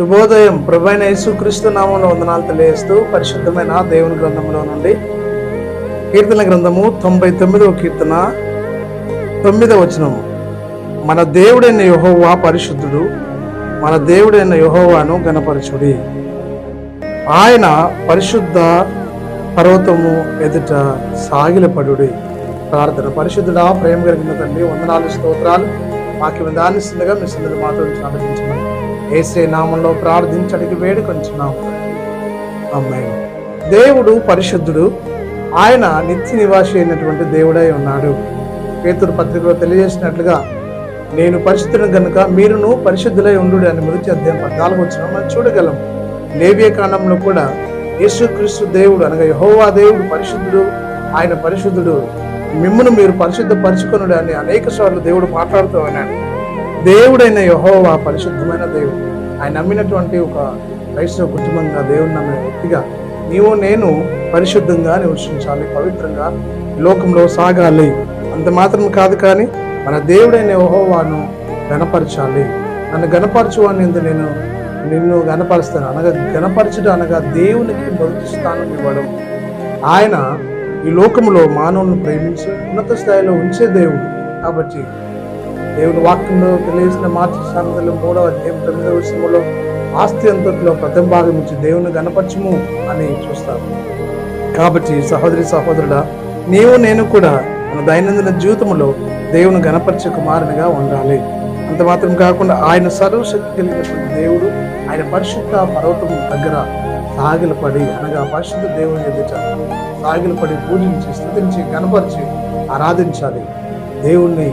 శుభోదయం. ప్రభైన యేసుక్రీస్తు నామంలో వందనాలు తెలియజేస్తూ పరిశుద్ధమైన దేవుని గ్రంథంలో నుండి కీర్తన గ్రంథము తొంభై తొమ్మిదవ కీర్తన తొమ్మిదవ వచనము. మన దేవుడైన యహోవా పరిశుద్ధుడు మన దేవుడైన యహోవాను గణపరచుడి ఆయన పరిశుద్ధ పర్వతము ఎదుట సాగిలపడుడి. ప్రార్థన. పరిశుద్ధుడా ప్రేమ కలిగిన తండ్రి వందనాలు స్తోత్రాలు. వాక్యం దానిస్తుండగా మీ సందరి మాతో ఆలోచించమని ఏసే నామంలో ప్రార్థించడానికి వేడుకొంచున్నాము అమ్మాయి దేవుడు పరిశుద్ధుడు. ఆయన నిత్య నివాసి అయినటువంటి దేవుడై ఉన్నాడు. పేతురు పత్రికలో తెలియజేసినట్లుగా నేను పరిశుద్ధుని కనుక మీరును పరిశుద్ధులై ఉండు అని మృతి అధ్యాయం పద్నాలుగు వచ్చిన మనం చూడగలం. లేవియ కాలంలో కూడా యేసుక్రీస్తు దేవుడు అనగా యహోవా దేవుడు పరిశుద్ధుడు. ఆయన పరిశుద్ధుడు. మిమ్మును మీరు పరిశుద్ధ అని అనేక సార్లు దేవుడు మాట్లాడుతూ ఉన్నాడు. దేవుడైన యహోవా పరిశుద్ధమైన దేవుడు. ఆయన నమ్మినటువంటి ఒక క్రైస్తవ కుటుంబంగా దేవుడు నమ్మిన వ్యక్తిగా నీవు నేను పరిశుద్ధంగా నివసించాలి పవిత్రంగా లోకంలో సాగాలి. అంత మాత్రం కాదు కానీ మన దేవుడైన యహోవాను గణపరచాలి నన్ను గణపరచు అని నేను నిన్ను గణపరుస్తాను అనగా గణపరచడం అనగా దేవునికి మొదటి స్థానం ఇవ్వడం. ఆయన ఈ లోకంలో మానవులను ప్రేమించి ఉన్నత స్థాయిలో ఉంచే దేవుడు. కాబట్టి దేవుని వాక్యంలో తెలియజేసిన మార్చి సామెతలు మూడవ అధ్యాయం తొమ్మిదవ విషయంలో ఆస్తి అంతట్లో ప్రథమ భాగం నుంచి దేవుని గణపరచము అని చూస్తాము కాబట్టి సహోదరి సహోదరుడా నీవు నేను కూడా మన దైనందిన జీవితంలో దేవుని గణపరిచే కుమారునిగా ఉండాలి. అంత మాత్రం కాకుండా ఆయన సర్వశక్తి కలిగినటువంటి దేవుడు ఆయన పరిశుద్ధ పర్వతం దగ్గర సాగిలపడి అనగా పరిశుద్ధ దేవుని ఎదుట సాగిలపడి పూజించి స్థుతించి కనపరిచి ఆరాధించాలి. దేవుణ్ణి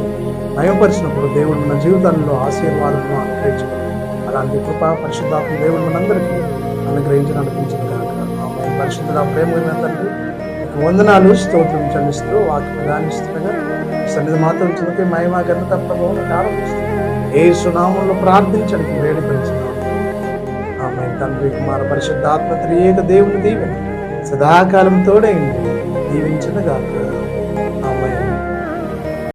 భయపరిచినప్పుడు దేవుడు మన జీవితాల్లో ఆశీర్వాదము అనుగ్రహించడం. అలాంటి కృప పరిశుద్ధాత్మ దేవుడు మనందరికీ అనుగ్రహించి నడిపించిన కాక ఆమె పరిశుద్ధుల ప్రేమ తండ్రి వందనాలు స్తోత్రం చెల్లిస్తూ వాక్యం ధ్యానిస్తుండగా సన్నిధి మాత్రం చిన్నకి మహిమ ఘనత ప్రభావం ఆరంభిస్తుంది ఏ సునామంలో ప్రార్థించడానికి వేడి పెంచున్నాం ఆమె తండ్రి కుమార పరిశుద్ధాత్మ త్రియేక దేవుని దీవెన సదాకాలం తోడైంది దీవించిన గాక